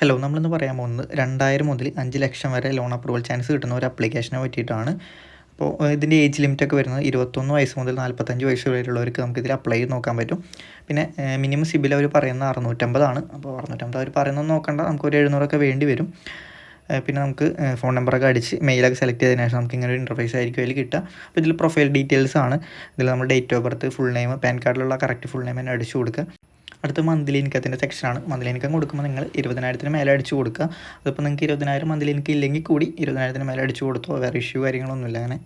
Hello നമ്മളിന്ന് പറയാൻ പോകുന്നത് രണ്ടായിരം മുതൽ അഞ്ച് ലക്ഷം വരെ ലോൺ അപ്രൂവൽ ചാൻസ് കിട്ടുന്ന ഒരു അപ്ലിക്കേഷനെ പറ്റിയിട്ടാണ്. അപ്പോൾ ഇതിന്റെ ഏജ് ലിമിറ്റൊക്കെ വരുന്നത് ഇരുപത്തൊന്ന് വയസ്സ് മുതൽ നാൽപ്പത്തഞ്ച് വയസ്സ് വരെയുള്ളവർക്ക് നമുക്ക് ഇതിൽ അപ്ലൈ ചെയ്ത് നോക്കാൻ പറ്റും. പിന്നെ മിനിമം സിബിൽ അവർ പറയുന്നത് അറുന്നൂറ്റമ്പതാണ്. അപ്പോൾ അറുന്നൂറ്റമ്പത് അവർ പറയുന്നത് നോക്കണ്ട. നമുക്ക് ഒരു എഴുന്നൂറൊക്കെ വേണ്ടി വരും. പിന്നെ നമുക്ക് ഫോൺ നമ്പറൊക്കെ അടിച്ച് മെയിലൊക്കെ സെലക്ട് ചെയ്തതിന് ശേഷം നമുക്ക് ഇങ്ങനെ ഒരു ഇന്റർഫേസ് ആയിരിക്കും അതിൽ കിട്ടുക. അപ്പോൾ ഇതിൽ പ്രൊഫൈൽ ഡീറ്റെയിൽസ് ആണ്. ഇതിൽ നമ്മൾ date of birth full name PAN കാർഡിലുള്ള correct full name തന്നെ അടിച്ചു കൊടുക്കുക. അടുത്ത മന്ത്ലി ഇൻകത്തിന്റെ സെക്ഷനാണ് മന്ത്ലി ഇൻകം കൊടുക്കുമ്പോൾ നിങ്ങൾ ഇരുപതിനായിരത്തിന് മേലെ അടിച്ചു കൊടുക്കുക. അതിപ്പോൾ നിങ്ങൾക്ക് ഇരുപതിനായിരം മന്ത്ലി ഇൻകം ഇല്ലെങ്കിൽ കൂടി ഇരുപതിനായിരത്തിന് മേലെ അടിച്ചു കൊടുത്തോ. വേറെ ഇഷ്യൂ കാര്യങ്ങളൊന്നുമില്ല അങ്ങനെ.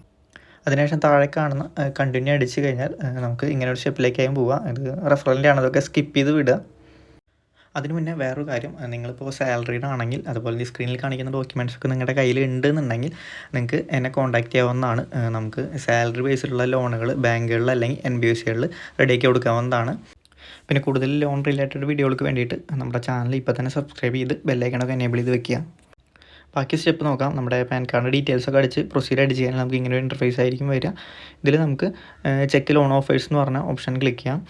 അതിനുശേഷം താഴെ കാണുന്ന കണ്ടിന്യൂ അടിച്ച് കഴിഞ്ഞാൽ നമുക്ക് ഇങ്ങനെ ഒരു സ്റ്റെപ്പിലേക്കായും പോവാം. ഇത് റെഫറലിന്റെ ആണ് അതൊക്കെ സ്കിപ്പ് ചെയ്ത് വിടുക. അതിന് മുന്നേ വേറൊരു കാര്യം നിങ്ങളിപ്പോൾ സാലറീഡ് ആണെങ്കിൽ അതുപോലെ ഈ സ്ക്രീനിൽ കാണിക്കുന്ന ഡോക്യുമെന്റ്സ് ഒക്കെ നിങ്ങളുടെ കയ്യിൽ ഉണ്ടെന്നുണ്ടെങ്കിൽ നിങ്ങൾക്ക് എന്നെ കോൺടാക്റ്റ് ചെയ്യാവുന്നതാണ്. നമുക്ക് സാലറി ബേസിലുള്ള ലോണുകൾ ബാങ്കുകളിൽ അല്ലെങ്കിൽ എൻ ബി എസ് സികളിൽ റെഡിയാക്കി കൊടുക്കാവുന്നതാണ്. പിന്നെ കൂടുതൽ ലോൺ റിലേറ്റഡ് വീഡിയോകൾക്ക് വേണ്ടിയിട്ട് നമ്മുടെ ചാനൽ ഇപ്പോൾ തന്നെ സബ്സ്ക്രൈബ് ചെയ്ത് ബെല്ലൈക്കണൊക്കെ എനേബിൾ ചെയ്ത് വെക്കുക. ബാക്കി സ്റ്റെപ്പ് നോക്കാം. നമ്മുടെ പാൻ കാർഡ് ഡീറ്റെയിൽസ് ഒക്കെ അടിച്ച് പ്രൊസീഡ് അടിച്ച് കഴിഞ്ഞാൽ നമുക്ക് ഇങ്ങനെ ഒരു ഇന്റർഫേസ് ആയിരിക്കും വരിക. ഇതിൽ നമുക്ക് ചെക്ക് ലോൺ ഓഫേഴ്സ് എന്ന് പറഞ്ഞ ഓപ്ഷൻ ക്ലിക്ക് ചെയ്യാം.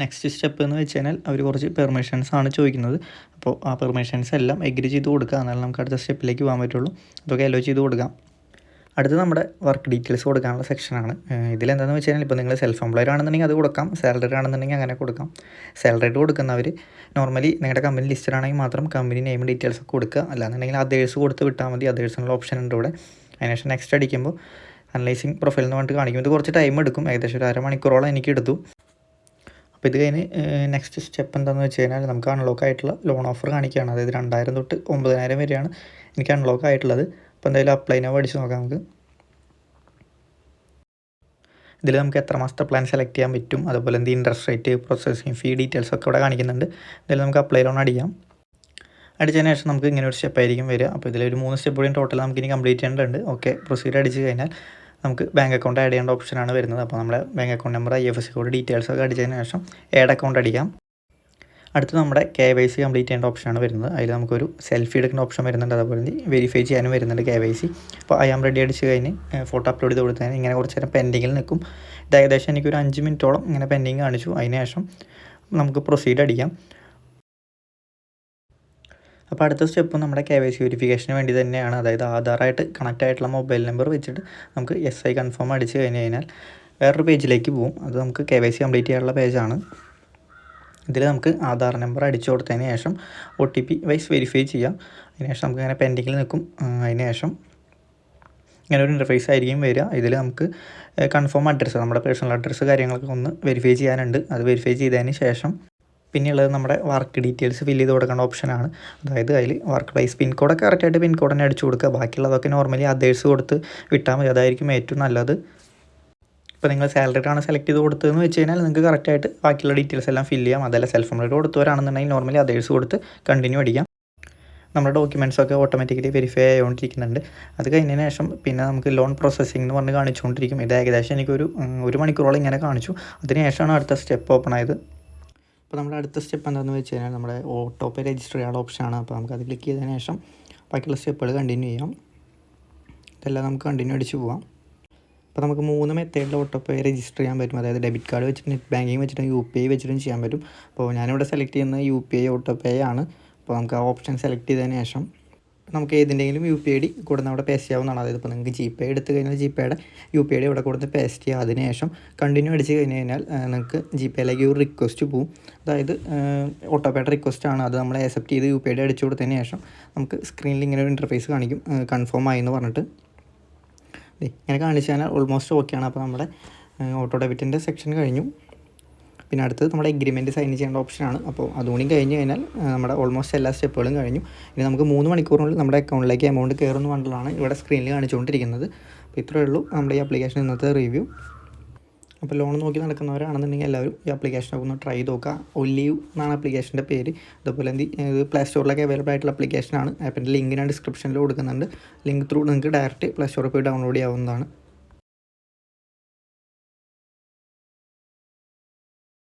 നെക്സ്റ്റ് സ്റ്റെപ്പ് എന്ന് വെച്ച് കഴിഞ്ഞാൽ അവർ കുറച്ച് പെർമിഷൻസ് ആണ് ചോദിക്കുന്നത്. അപ്പോൾ ആ പെർമിഷൻസ് എല്ലാം എഗ്രി ചെയ്ത് കൊടുക്കുക. എന്നാലും നമുക്ക് അടുത്ത സ്റ്റെപ്പിലേക്ക് പോകാൻ പറ്റുള്ളൂ. അതൊക്കെ അലോ ചെയ്ത് കൊടുക്കാം. അടുത്ത് നമ്മുടെ വർക്ക് ഡീറ്റെയിൽസ് കൊടുക്കാനുള്ള സെക്ഷനാണ് ഇതിലെന്താണെന്ന് വെച്ച് കഴിഞ്ഞാൽ ഇപ്പോൾ നിങ്ങൾ സെൽഫ് എംപ്ലോയർ ആണെന്നുണ്ടെങ്കിൽ അത് കൊടുക്കാം. സാലറി ആണെന്നുണ്ടെങ്കിൽ അങ്ങനെ കൊടുക്കാം. സാലറിഡ് കൊടുക്കുന്നവർ നോർമലി നിങ്ങളുടെ കമ്പനി ലിസ്റ്റഡ് ആണെങ്കിൽ മാത്രം കമ്പനി നെയിം ഡീറ്റെയിൽസ് ഒക്കെ കൊടുക്കുക. അല്ലാന്നുണ്ടെങ്കിൽ അതേഴ്സ് കൊടുത്ത് വിട്ടാൽ മതി. അതേഴ്സിനുള്ള ഓപ്ഷൻ ഉണ്ട് ഇവിടെ. അതിനുശേഷം നെക്സ്റ്റ് അടിക്കുമ്പോൾ അനലൈസിങ് പ്രൊഫൈൽ എന്ന് പറഞ്ഞിട്ട് കാണിക്കും. ഇത് കുറച്ച് ടൈം എടുക്കും. ഏകദേശം ഒരു അരമണിക്കൂറോളം എനിക്ക് എടുത്തു. അപ്പോൾ ഇത് കഴിഞ്ഞ് നെക്സ്റ്റ് സ്റ്റെപ്പ് എന്താണെന്ന് വെച്ച് കഴിഞ്ഞാൽ നമുക്ക് അൺലോക്ക് ആയിട്ടുള്ള ലോൺ ഓഫർ കാണിക്കുകയാണ്. അതായത് രണ്ടായിരം തൊട്ട് ഒമ്പതിനായിരം വരെയാണ് എനിക്ക് അൺലോക്ക് ആയിട്ടുള്ളത്. അപ്പോൾ എന്തായാലും അപ്ലൈ നോ അടിച്ച് നോക്കാം നമുക്ക്. ഇതിൽ നമുക്ക് എത്ര മാസത്തെ പ്ലാൻ സെലക്ട് ചെയ്യാൻ പറ്റും അതുപോലെ എന്ത് interest rate processing fee details ഒക്കെ ഇവിടെ കാണിക്കുന്നുണ്ട്. ഇതിൽ നമുക്ക് അപ്ലൈ ലോൺ അടിക്കാം. അടിച്ചതിന് ശേഷം നമുക്ക് ഇങ്ങനെ ഒരു സ്റ്റെപ്പ് ആയിരിക്കും വരിക. അപ്പോൾ ഇതിലൊരു മൂന്ന് സ്റ്റെപ്പ് കൂടി ടോട്ടൽ നമുക്ക് ഇനി കംപ്ലീറ്റ് ചെയ്യേണ്ടതുണ്ട്. ഓക്കെ പ്രൊസീഡ് അടിച്ച് കഴിഞ്ഞാൽ നമുക്ക് ബാങ്ക് അക്കൗണ്ട് ആഡ് ചെയ്യേണ്ട ഓപ്ഷനാണ് വരുന്നത്. അപ്പോൾ നമ്മുടെ bank account number I F S code details ഒക്കെ അടിച്ചതിന് ശേഷം ആഡ് അക്കൗണ്ട് അടിക്കാം. അടുത്ത് നമ്മുടെ കെ വൈ സി കംപ്ലീറ്റ് ചെയ്യേണ്ട ഓപ്ഷനാണ് വരുന്നത്. അതിൽ നമുക്കൊരു സെൽഫി എടുക്കുന്ന ഓപ്ഷൻ വരുന്നുണ്ട്. അതുപോലെ വെരിഫൈ ചെയ്യാനും വരുന്നുണ്ട് കെ വൈ സി അപ്പോൾ ഐ ആം റെഡി അടിച്ച് കഴിഞ്ഞ് ഫോട്ടോ അപ്ലോഡ് ചെയ്ത് കൊടുത്താൽ ഇങ്ങനെ കുറച്ച് നേരം പെൻഡിങ്ങിൽ നിൽക്കും. ഇത് ഏകദേശം എനിക്കൊരു അഞ്ച് മിനിറ്റോളം ഇങ്ങനെ പെൻഡിങ് കാണിച്ചു. അതിന് ശേഷം നമുക്ക് പ്രൊസീഡ് അടിക്കാം. അപ്പോൾ അടുത്ത സ്റ്റെപ്പ് നമ്മുടെ കെ വൈ സി വെരിഫിക്കേഷന് വേണ്ടി തന്നെയാണ്. അതായത് ആധാറായിട്ട് കണക്റ്റ് ആയിട്ടുള്ള മൊബൈൽ നമ്പർ വെച്ചിട്ട് നമുക്ക് എസ് ഐ കൺഫേം അടിച്ച് കഴിഞ്ഞ് കഴിഞ്ഞാൽ വേറൊരു പേജിലേക്ക് പോകും അത് നമുക്ക് കെ വൈ സി കംപ്ലീറ്റ് ചെയ്യാനുള്ള പേജാണ് ഇതിൽ നമുക്ക് ആധാർ നമ്പർ അടിച്ചു കൊടുത്തതിന് ശേഷം O T P wise verify ചെയ്യാം. അതിനുശേഷം നമുക്ക് ഇങ്ങനെ പെൻഡിങ്ങിൽ നിൽക്കും. അതിന് ശേഷം ഇങ്ങനെ ഒരു ഇന്റർഫേസ് ആയിരിക്കും വരിക. ഇതിൽ നമുക്ക് കൺഫേം അഡ്രസ്സ് നമ്മുടെ പേഴ്സണൽ അഡ്രസ്സ് കാര്യങ്ങളൊക്കെ ഒന്ന് വെരിഫൈ ചെയ്യാനുണ്ട്. അത് വെരിഫൈ ചെയ്തതിന് ശേഷം പിന്നെയുള്ളത് നമ്മുടെ വർക്ക് ഡീറ്റെയിൽസ് ഫില്ല് ചെയ്ത് കൊടുക്കേണ്ട ഓപ്ഷനാണ് അതായത് അതിൽ വർക്ക് പ്ലേസ് പിൻ പിൻകോഡൊക്കെ കറക്റ്റായിട്ട് പിൻകോഡ് തന്നെ അടിച്ചു കൊടുക്കുക. ബാക്കിയുള്ളതൊക്കെ നോർമലി അതേഴ്സ് കൊടുത്ത് വിട്ടാൽ മതി. അതായിരിക്കും ഏറ്റവും നല്ലത്. ഇപ്പോൾ നിങ്ങൾ സാലറി ആണ് സെലക്ട് ചെയ്ത് കൊടുത്തതെന്ന് വെച്ച് കഴിഞ്ഞാൽ നിങ്ങൾക്ക് കറക്റ്റായിട്ട് ബാക്കിയുള്ള ഡീറ്റെയിൽസ് എല്ലാം ഫില്ല് ചെയ്യാം. അതല്ല സെൽഫ് എംപ്ലോയ്ഡ് കൊടുത്തവരാണെന്നുണ്ടെങ്കിൽ നോർമലി അതേഴ്സ് കൊടുത്ത് കണ്ടിന്യൂ അടിക്കാം നമ്മുടെ ഡോക്യുമെന്റ്സ് ഒക്കെ ഓട്ടോമാറ്റിക്കലി വെരിഫൈ ആയിക്കൊണ്ടിരിക്കുന്നുണ്ട്. അത് കഴിഞ്ഞതിന് ശേഷം പിന്നെ നമുക്ക് ലോൺ പ്രോസസ്സിംഗ് എന്ന് പറഞ്ഞ് കാണിച്ചുകൊണ്ടിരിക്കും. ഇത് ഏകദേശം എനിക്കൊരു ഒരു മണിക്കൂറോളം ഇങ്ങനെ കാണിച്ചു. അതിനുശേഷമാണ് അടുത്ത സ്റ്റെപ്പ് ഓപ്പൺ ആയത്. അപ്പോൾ നമ്മുടെ അടുത്ത സ്റ്റെപ്പ് എന്താണെന്ന് വെച്ച് കഴിഞ്ഞാൽ നമ്മുടെ ഓട്ടോ പേ രജിസ്റ്റർ ചെയ്യാനുള്ള ഓപ്ഷനാണ് അപ്പോൾ നമുക്ക് അത് ക്ലിക്ക് ചെയ്തതിന് ശേഷം ബാക്കിയുള്ള സ്റ്റെപ്പുകൾ കണ്ടിന്യൂ ചെയ്യാം. ഇതെല്ലാം നമുക്ക് കണ്ടിന്യൂ അടിച്ച് പോവാം. അപ്പോൾ നമുക്ക് മൂന്ന് മെത്തേഡിൽ ഓട്ടോ പേ രജിസ്റ്റർ ചെയ്യാൻ പറ്റും. അതായത് ഡെബിറ്റ് കാർഡ് വെച്ചിട്ട് നെറ്റ് ബാങ്കിങ് വെച്ചിട്ടും യു പി ഐ വെച്ചിട്ടും ചെയ്യാൻ പറ്റും. അപ്പോൾ ഞാനിവിടെ സെലക്ട് ചെയ്യുന്നത് U P I auto pay ആണ്. അപ്പോൾ നമുക്ക് ആ ഓപ്ഷൻ സെലക്ട് ചെയ്തതിന് ശേഷം നമുക്ക് ഏതിന്റെങ്കിലും യു പി ഐ ഡി കൊടുന്ന് അവിടെ പേസ്റ്റ് ചെയ്യാവുന്നതാണ്. അതായത് ഇപ്പോൾ നിങ്ങൾക്ക് ജി പേ എടുത്ത് കഴിഞ്ഞാൽ ജി പേയുടെ യു പി ഐ ഡി ഇവിടെ കൊടുത്ത് പേസ്റ്റ് ചെയ്യുക. അതിന് ശേഷം കണ്ടിന്യൂ അടിച്ച് കഴിഞ്ഞ് കഴിഞ്ഞാൽ നിങ്ങൾക്ക് ജി പേയിലേക്ക് ഒരു റിക്വസ്റ്റ് പോവും. അതായത് ഓട്ടോ പേയുടെ റിക്വസ്റ്റ് ആണ്. അത് നമ്മൾ അക്സെപ്റ്റ് ചെയ്ത് യു പി ഐ ഡി അടിച്ചു കൊടുത്തതിന് ശേഷം നമുക്ക് സ്ക്രീനിൽ ഇങ്ങനെ ഒരു ഇന്റർഫേസ് കാണിക്കും. കൺഫേം ആയി എന്ന് പറഞ്ഞിട്ട്. ഇങ്ങനെ കാണിച്ചു കഴിഞ്ഞാൽ ഓൾമോസ്റ്റ് ഓക്കെയാണ് അപ്പോൾ നമ്മുടെ ഓട്ടോ ഡെബിറ്റിന്റെ സെക്ഷൻ കഴിഞ്ഞു. പിന്നെ അടുത്തത് നമ്മുടെ എഗ്രിമെന്റ് സൈൻ ചെയ്യേണ്ട ഓപ്ഷനാണ് അപ്പോൾ അതുകൂടി കഴിഞ്ഞ് കഴിഞ്ഞാൽ നമ്മുടെ ഓൾമോസ്റ്റ് എല്ലാ സ്റ്റെപ്പുകളും കഴിഞ്ഞു. ഇനി നമുക്ക് മൂന്ന് മണിക്കൂറിനുള്ളിൽ നമ്മുടെ അക്കൗണ്ടിലേക്ക് എമൗണ്ട് കയറുന്നു കണ്ടുള്ളതാണ് ഇവിടെ സ്ക്രീനിൽ കാണിച്ചുകൊണ്ടിരിക്കുന്നത്. അപ്പോൾ ഇത്രയേ ഉള്ളൂ. നമ്മുടെ ഈ ആപ്ലിക്കേഷൻ ഇന്നത്തെ റിവ്യൂ അപ്പോൾ ലോൺ നോക്കി നടക്കുന്നവരാണെന്നുണ്ടെങ്കിൽ എല്ലാവരും ഈ ആപ്ലിക്കേഷൻ ഒന്ന് ട്രൈ നോക്കുക. ഒലീവ് എന്നാണ് ആപ്ലിക്കേഷന്റെ പേര്. അതുപോലെ എന്ത് ഇത് പ്ലേ സ്റ്റോറിലൊക്കെ അവൈലബിൾ ആയിട്ടുള്ള ആപ്ലിക്കേഷനാണ് ആപ്പിന്റെ ലിങ്ക് ഞാൻ ഡിസ്ക്രിപ്ഷനിൽ കൊടുക്കുന്നുണ്ട്. ലിങ്ക് ത്രൂ നിങ്ങൾക്ക് ഡയറക്റ്റ് പ്ലേ സ്റ്റോറിൽ പോയി ഡൗൺലോഡ് ചെയ്യാവുന്നതാണ്.